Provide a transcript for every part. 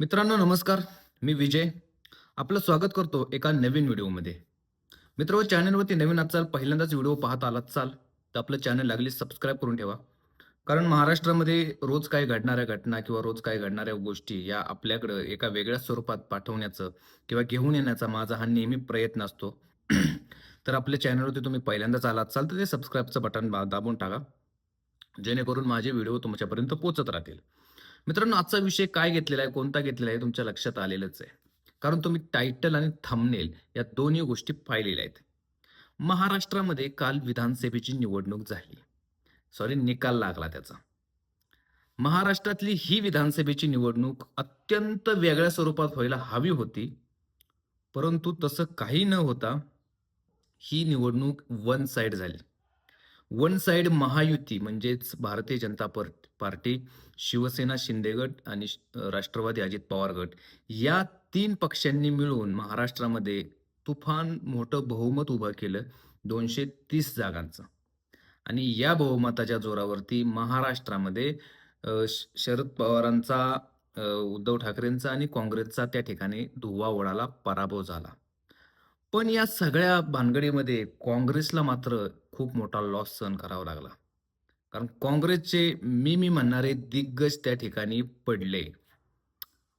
मित्रांनो नमस्कार. मी विजय. आपलं स्वागत करतो एका नवीन व्हिडिओमध्ये. मित्र व चॅनलवरती नवीन असाल पहिल्यांदाच व्हिडिओ पाहत आलात चाल तर आपलं चॅनल लागली सबस्क्राईब करून ठेवा. कारण महाराष्ट्रामध्ये रोज काय घडणाऱ्या घटना किंवा रोज काय घडणाऱ्या गोष्टी या आपल्याकडं एका वेगळ्या स्वरूपात पाठवण्याचं किंवा घेऊन येण्याचा माझा हा नेहमी प्रयत्न असतो. तर आपल्या चॅनलवरती तुम्ही पहिल्यांदाच आलात चाल तर ते सबस्क्राईबचं बटन दाबून टाका. जेणेकरून माझे व्हिडिओ तुमच्यापर्यंत पोचत राहतील. मित्रांनो आजचा विषय काय घेतलेला आहे कोणता घेतलेला आहे तुमच्या लक्षात आलेलंच आहे. कारण तुम्ही टायटल आणि थंबनेल या दोन्ही गोष्टी पाहिलेल्या आहेत. महाराष्ट्रामध्ये काल विधानसभेची निवडणूक झाली. सॉरी निकाल लागला त्याचा. महाराष्ट्रातली ही विधानसभेची निवडणूक अत्यंत वेगळ्या स्वरूपात व्हायला हवी होती. परंतु तसं काही न होता ही निवडणूक वन साईड झाली. वन साइड महायुती म्हणजेच भारतीय जनता पार्टी शिवसेना शिंदे गट आणि श- राष्ट्रवादी अजित पवार गट या तीन पक्षांनी मिळून महाराष्ट्रामध्ये तुफान मोठं बहुमत उभं केलं दोनशे तीस जागांचं. आणि या बहुमताच्या जोरावरती महाराष्ट्रामध्ये श- शरद पवारांचा उद्धव ठाकरेंचा आणि काँग्रेसचा त्या ठिकाणी धुवा ओढाला पराभव झाला. पण या सगळ्या भानगडीमध्ये काँग्रेसला मात्र खूप मोठा लॉस सहन करावा लागला. कारण काँग्रेसचे मी मी म्हणणारे दिग्गज त्या ठिकाणी पडले.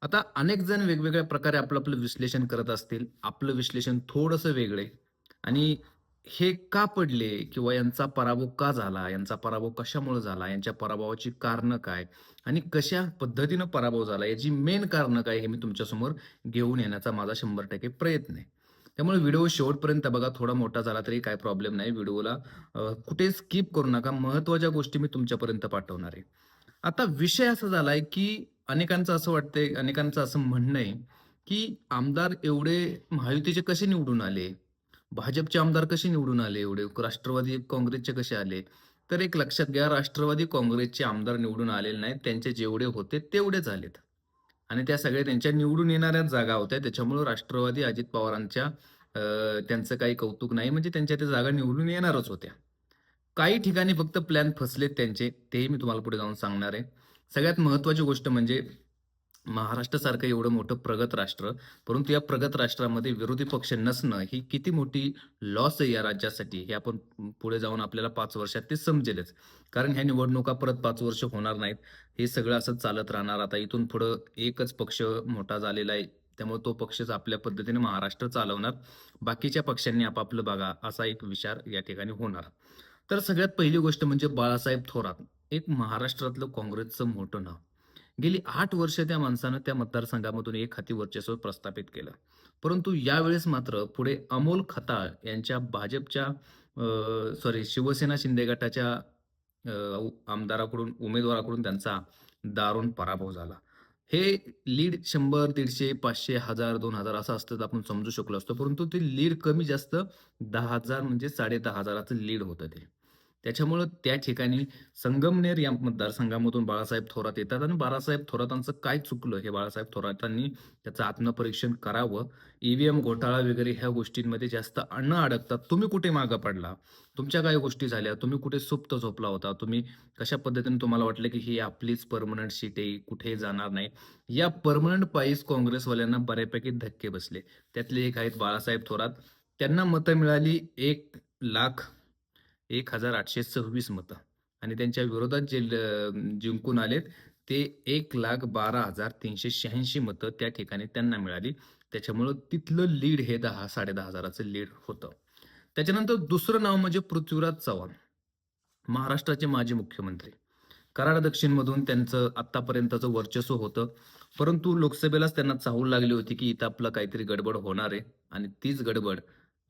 आता अनेक जण वेगवेगळ्या प्रकारे आपलं आपलं विश्लेषण करत असतील. आपलं विश्लेषण थोडंसं वेगळे. आणि हे का पडले? किंवा यांचा पराभव का झाला? यांचा पराभव कशामुळे झाला? यांच्या पराभवाची कारणं काय? आणि कशा पद्धतीनं पराभव झाला? याची मेन कारणं काय हे मी तुमच्यासमोर घेऊन येण्याचा माझा शंभर टक्के प्रयत्न आहे. त्यामुळे व्हिडिओ शेवटपर्यंत बघा थोडा मोठा झाला तरी काय प्रॉब्लेम नाही. व्हिडिओला कुठे स्किप करू नका. महत्त्वाच्या गोष्टी मी तुमच्यापर्यंत पाठवणार आहे. आता विषय असा झालाय की अनेकांचं असं वाटतंय अनेकांचं असं म्हणणं आहे की आमदार एवढे महायुतीचे कसे निवडून आले? भाजपचे आमदार कसे निवडून आले एवढे? राष्ट्रवादी काँग्रेसचे कसे आले? तर एक लक्षात घ्या राष्ट्रवादी काँग्रेसचे आमदार निवडून आलेले नाहीत. त्यांचे जेवढे होते तेवढेच आलेत आणि त्या सगळ्या त्यांच्या निवडून येणाऱ्या जागा होत्या. त्याच्यामुळे राष्ट्रवादी अजित पवारांच्या त्यांचं काही कौतुक नाही. म्हणजे त्यांच्या त्या जागा निवडून येणारच होत्या. काही ठिकाणी फक्त प्लॅन फसलेत त्यांचे. तेही मी तुम्हाला पुढे जाऊन सांगणार आहे. सगळ्यात महत्वाची गोष्ट म्हणजे महाराष्ट्रासारखं एवढं मोठं प्रगत राष्ट्र परंतु या प्रगत राष्ट्रामध्ये विरोधी पक्ष नसणं ही किती मोठी लॉस आहे या राज्यासाठी हे आपण पुढे जाऊन आपल्याला पाच वर्षात ते समजेलच. कारण ह्या निवडणुका परत पाच वर्ष होणार नाहीत हे सगळं असं चालत राहणार. आता इथून पुढं एकच पक्ष मोठा झालेला आहे त्यामुळे तो पक्षच आपल्या पद्धतीने महाराष्ट्र चालवणार. बाकीच्या पक्षांनी आपापलं बघा असा एक विचार या ठिकाणी होणार. तर सगळ्यात पहिली गोष्ट म्हणजे बाळासाहेब थोरात एक महाराष्ट्रातलं काँग्रेसचं मोठं नाव. गेली आठ वर्ष त्या माणसानं त्या मतदारसंघामधून एक हाती वर्चस्व प्रस्थापित केलं. परंतु यावेळेस मात्र पुढे अमोल खताळ यांच्या भाजपच्या सॉरी शिवसेना शिंदे गटाच्या आमदाराकडून उमेदवाराकडून त्यांचा दारुण पराभव झाला. हे लीड शंभर दीडशे पाचशे हजार दोन हजार असं असतं तर आपण समजू शकलो असतो. परंतु ते लीड कमी जास्त दहा हजार म्हणजे साडे दहा हजाराचं लीड होतं ते. त्याच्यामुळं त्या ठिकाणी संगमनेर या मतदारसंघामधून बाळासाहेब थोरात येतात आणि बाळासाहेब थोरातांचं काय चुकलं हे बाळासाहेब थोरातांनी त्याचं आत्मपरीक्षण करावं. ईव्हीएम घोटाळा वगैरे ह्या गोष्टींमध्ये जास्त अन्न अडकतात. तुम्ही कुठे मागं पडला? तुमच्या काय गोष्टी झाल्या? तुम्ही कुठे सुप्त झोपला होता? तुम्ही कशा पद्धतीने तुम्हाला वाटलं की ही आपलीच परमनंट सीट आहे कुठे जाणार नाही? या परमनंट पायीस काँग्रेसवाल्यांना बऱ्यापैकी धक्के बसले. त्यातले एक आहेत बाळासाहेब थोरात. त्यांना मतं मिळाली एक लाख एक हजार आठशे सव्वीस मतं. आणि त्यांच्या विरोधात जे जिंकून आलेत. ते एक लाख बारा हजार तीनशे शहाऐंशी मतं त्या ठिकाणी त्यांना मिळाली. त्याच्यामुळं तिथलं लीड हे दहा साडे दहा हजाराचं लीड होतं. त्याच्यानंतर दुसरं नाव म्हणजे पृथ्वीराज चव्हाण महाराष्ट्राचे माजी मुख्यमंत्री. कराड दक्षिणमधून त्यांचं आत्तापर्यंतचं वर्चस्व होतं. परंतु लोकसभेलाच त्यांना चाहूल लागली होती की इथं आपलं काहीतरी गडबड होणार आहे. आणि तीच गडबड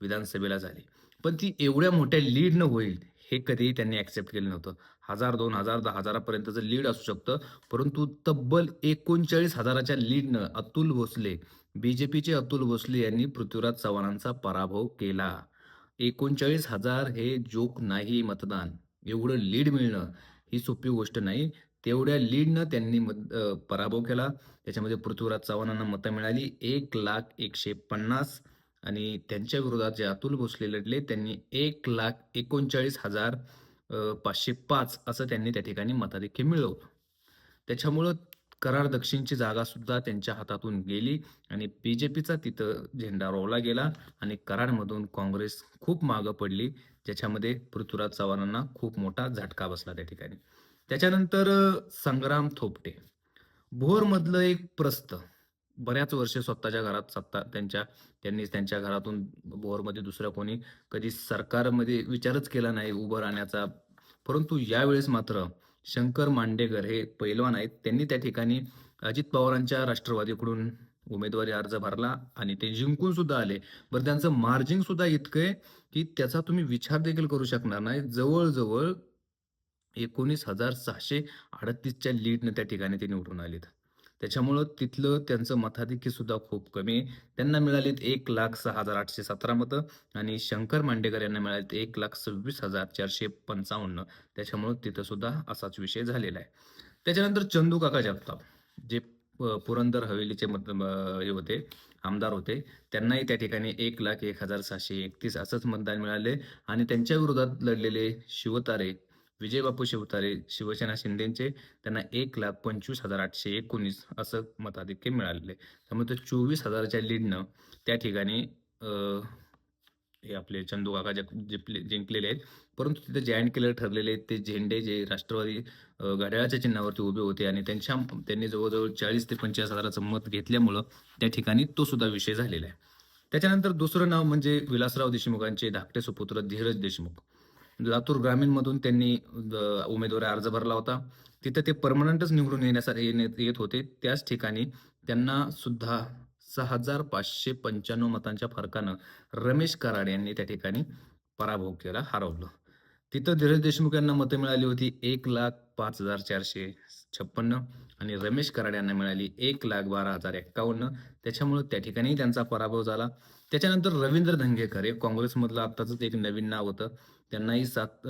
विधानसभेला झाली. पण ती एवढ्या मोठ्या लीडनं होईल हे कधीही त्यांनी ऍक्सेप्ट केलं नव्हतं. हजार दोन हजार दहा हजारापर्यंतचं लीड असू शकतं परंतु तब्बल एकोणचाळीस हजाराच्या लीडनं अतुल भोसले बीजेपीचे अतुल भोसले यांनी पृथ्वीराज चव्हाणांचा पराभव केला. एकोणचाळीस हजार हे जोक नाही मतदान. एवढं लीड मिळणं ही सोपी गोष्ट नाही. तेवढ्या लीडनं त्यांनी मत पराभव केला. त्याच्यामध्ये पृथ्वीराज चव्हाणांना मतं मिळाली. एक लाख एकशे पन्नास आणि त्यांच्या विरोधात जे अतुल भोसले लढले त्यांनी एक लाख एकोणचाळीस हजार पाचशे पाच असं त्यांनी त्या ठिकाणी मताधिक्य मिळवलं. त्याच्यामुळं करार दक्षिणची जागा सुद्धा त्यांच्या हातातून गेली आणि बी जे पीचा तिथं झेंडा रोवला गेला आणि कराडमधून काँग्रेस खूप मागं पडली ज्याच्यामध्ये पृथ्वीराज चव्हाणांना खूप मोठा झटका बसला त्या ठिकाणी. त्याच्यानंतर संग्राम थोपटे. भोरमधलं एक प्रस्त बऱ्याच वर्ष स्वतःच्या घरात सत्ता त्यांच्या त्यांनी त्यांच्या घरातून बोअरमध्ये दुसऱ्या कोणी कधी सरकारमध्ये विचारच केला नाही उभं राहण्याचा. परंतु यावेळेस मात्र शंकर मांडेकर हे पैलवान आहेत. त्यांनी त्या ठिकाणी अजित पवारांच्या राष्ट्रवादीकडून उमेदवारी अर्ज भरला आणि ते जिंकून सुद्धा आले. बरं त्यांचं मार्जिन सुद्धा इतकं आहे की त्याचा तुम्ही विचार देखील करू शकणार नाही. जवळजवळ एकोणीस हजार सहाशे अडतीसच्या लीडनं त्या ठिकाणी ते निवडून आलेत. त्याच्यामुळं तिथलं त्यांचं मताधिक्य सुद्धा खूप कमी आहे. त्यांना मिळालीत एक लाख सहा हजार आठशे सतरा मतं आणि शंकर मांडेकर यांना मिळालीत एक लाख सव्वीस हजार चारशे पंचावन्न. त्याच्यामुळं तिथं सुद्धा असाच विषय झालेला आहे. त्याच्यानंतर चंदू काका जगताप जे प- पुरंदर हवेलीचे मत हे होते आमदार होते त्यांनाही त्या ठिकाणी एक लाख एक हजार सहाशे एकतीस असंच मतदान मिळाले आणि त्यांच्या विरोधात लढलेले शिवतारे विजयबापू शिवतारे शिवसेना शिंदेचे त्यांना एक लाख पंचवीस हजार आठशे एकोणीस असं मताधिक्य मिळालेले. त्यामुळे ते चोवीस हजाराच्या लीडनं त्या ठिकाणी हे आपले चंदू काका जिंकले जिंकलेले आहेत. परंतु तिथे जॉईंट किलर ठरलेले ते झेंडे जे राष्ट्रवादी घड्याळाच्या चिन्हावरती उभे होते आणि त्यांच्या त्यांनी जवळजवळ चाळीस ते पंचेचाळीस हजाराचं मत घेतल्यामुळं त्या ठिकाणी तो सुद्धा विषय झालेला आहे. त्याच्यानंतर दुसरं नाव म्हणजे विलासराव देशमुखांचे धाकटे सुपुत्र धीरज देशमुख. म्हणजे लातूर ग्रामीणमधून त्यांनी उमेदवारी अर्ज भरला होता. तिथं ते परमनंटच निवडून येण्यासाठी येण्यात येत होते. त्याच ठिकाणी त्यांना सुद्धा सहा हजार पाचशे पंच्याण्णव मतांच्या फरकानं रमेश कराड यांनी त्या ठिकाणी पराभव केला हरवलं. तिथं धीरज देशमुख यांना मतं मिळाली होती एक लाख पाच हजार चारशे छप्पन्न आणि रमेश कराड यांना मिळाली एक लाख बारा हजार एक्कावन्न. त्याच्यामुळे त्या ठिकाणी त्यांचा पराभव झाला. त्याच्यानंतर रवींद्र धंगेकर हे काँग्रेसमधलं आत्ताच एक नवीन नाव होतं. त्यांनाही सात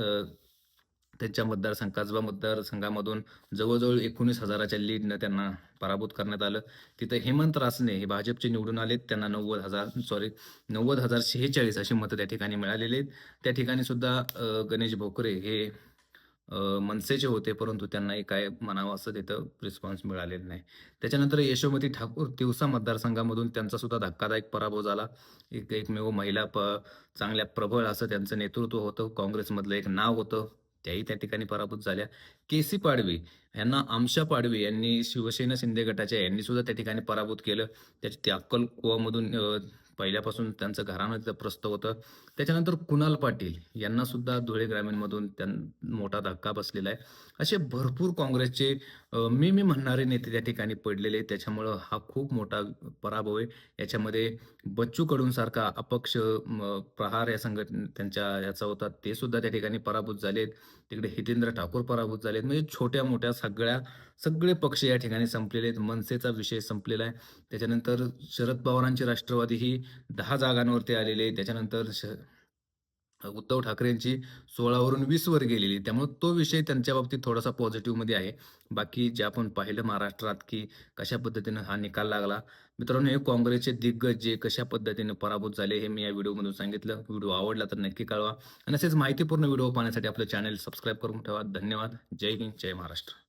त्यांच्या मतदारसंघ कसबा मतदारसंघामधून जवळजवळ एकोणीस हजाराच्या लीडनं त्यांना पराभूत करण्यात आलं. तिथं हेमंत रासने हे भाजपचे निवडून आलेत. त्यांना नव्वद हजार सॉरी नव्वद हजार शेहेचाळीस अशी मतं त्या ठिकाणी मिळालेली आहेत. त्या ठिकाणी सुद्धा गणेश भोकरे हे मनसेचे होते परंतु त्यांनाही काय म्हणावं असं तिथं रिस्पॉन्स मिळालेला नाही. त्याच्यानंतर यशोमती ठाकूर तिवसा मतदारसंघामधून त्यांचा सुद्धा धक्कादायक पराभव झाला. एक एकमेव महिला प चांगल्या प्रबळ असं त्यांचं नेतृत्व होतं. काँग्रेसमधलं एक नाव होतं. त्याही त्या ठिकाणी पराभूत झाल्या. के सी पाडवी यांना आमशा पाडवी यांनी शिवसेना शिंदे गटाच्या यांनी सुद्धा त्या ठिकाणी पराभूत केलं. त्याच्या ते अक्कलकुवामधून पहिल्यापासून त्यांचं घराणं तिथं प्रस्त होतं. त्याच्यानंतर कुणाल पाटील यांना सुद्धा धुळे ग्रामीणमधून त्यां मोठा धक्का बसलेला आहे. असे भरपूर काँग्रेसचे मी मी म्हणणारे नेते त्या ठिकाणी पडलेले त्याच्यामुळं हा खूप मोठा पराभव आहे. याच्यामध्ये बच्चू कडून सारखा अपक्ष म, प्रहार या संघटने त्यांच्या याचा होता. ते सुद्धा त्या ठिकाणी पराभूत झालेत तिकडे हितेंद्र ठाकूर पराभूत झालेत म्हणजे छोट्या मोठ्या सगळ्या सगळे पक्ष या ठिकाणी संपलेले आहेत. मनसेचा विषय संपलेला आहे. त्याच्यानंतर शरद पवारांची राष्ट्रवादी ही दहा जागांवरती आलेली आहे त्याच्यानंतर श उद्धव ठाकरेंची सोळावरून वीसवर गेलेली. त्यामुळे तो विषय त्यांच्या बाबतीत थोडासा पॉझिटिव्हमध्ये आहे. बाकी जे आपण पाहिलं महाराष्ट्रात की कशा पद्धतीनं हा निकाल लागला. मित्रांनो हे काँग्रेसचे दिग्गज जे कशा पद्धतीने पराभूत झाले हे मी या व्हिडिओमधून सांगितलं. व्हिडिओ आवडला तर नक्की कळवा. आणि असेच माहितीपूर्ण व्हिडिओ पाहण्यासाठी आपलं चॅनल सबस्क्राईब करून ठेवा. धन्यवाद. जय हिंद जय महाराष्ट्र.